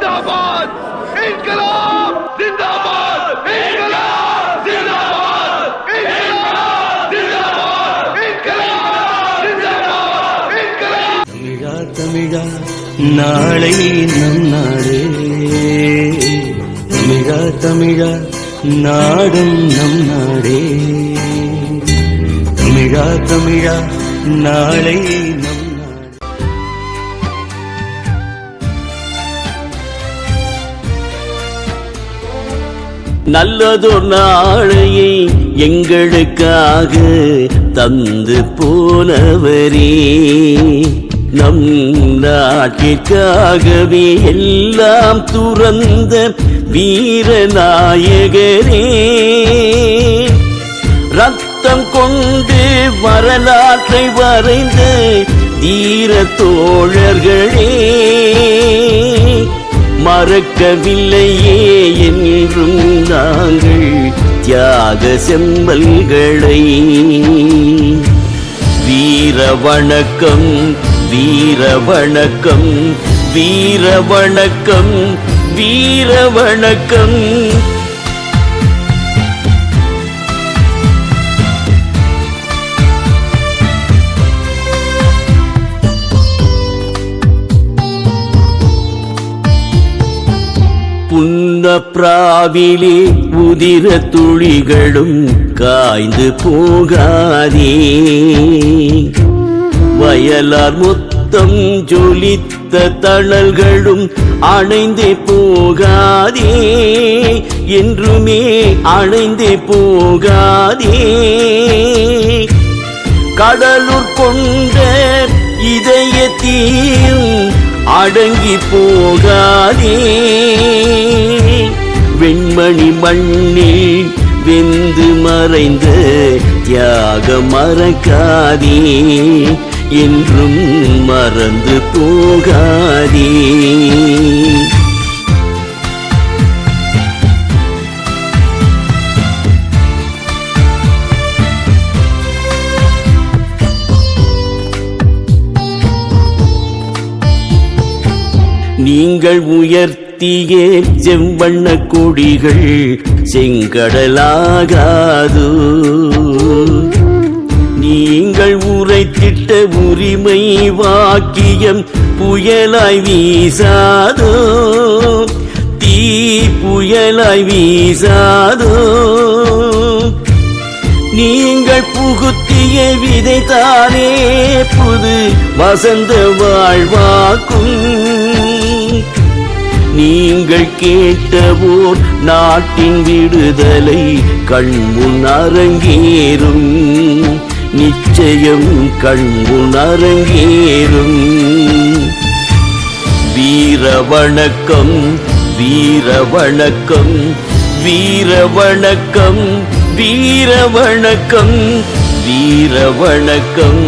இன்கலாப் ஜிந்தாபாத் இன்கலாப் ஜிந்தாபாத் இன்கலாப் ஜிந்தாபாத் இன்கலாப் ஜிந்தாபாத் இன்கலாப் ஜிந்தாபாத் இன்கலாப் தமிழா தமிழா நாளை நம் நாடே தமிழா தமிழா நாடும் நம் நாடே தமிழா தமிழா நாளை நம் நல்லதொரு நாளையை எங்களுக்காக தந்து போனவரே. நம் நாட்டிற்காகவே எல்லாம் துறந்த வீரநாயகரே. ரத்தம் கொண்டு வரலாற்றை வரைந்த தீர தோழர்களே. மறக்கவில்லையே என்றும் நாங்கள் தியாக செம்மல்களை வீர வணக்கம் வீர வணக்கம் வீர வணக்கம் வீர வணக்கம். புன்னப்ராவிலே உதிர துளிகளும் காய்ந்து போகாதே. வயலார் மொத்தம் ஜொலித்த தணல்களும் அணைந்தே போகாதே. என்றுமே அணைந்தே போகாதே. கடலுர் கொண்ட இதய தீ அடங்கி போகாதே வெண்மணி மண்ணில் வெந்து மறைந்த தியாக மறக்காதே என்றும் மறந்து போகாதே நீங்கள் உயர்த்தியே செவ்வண்ண கொடிகள் செங்கடலாகாது. நீங்கள் உரைத்திட்ட உரிமை வாக்கியம் புயலாய் வீசாதோ. தீ புயலாய் வீசாதோ. நீங்கள் புகுத்த புகுத்திய விதைத்தானே புது வசந்த வாழ்வாக்கும். நீங்கள் கேட்டவோர் நாட்டின் விடுதலை கண்முன் அரங்கேறும். நிச்சயம் கண்முன் அரங்கேறும். வீர வணக்கம் வீர வணக்கம் வீர வணக்கம் வீர வணக்கம். வீர வணக்கம்.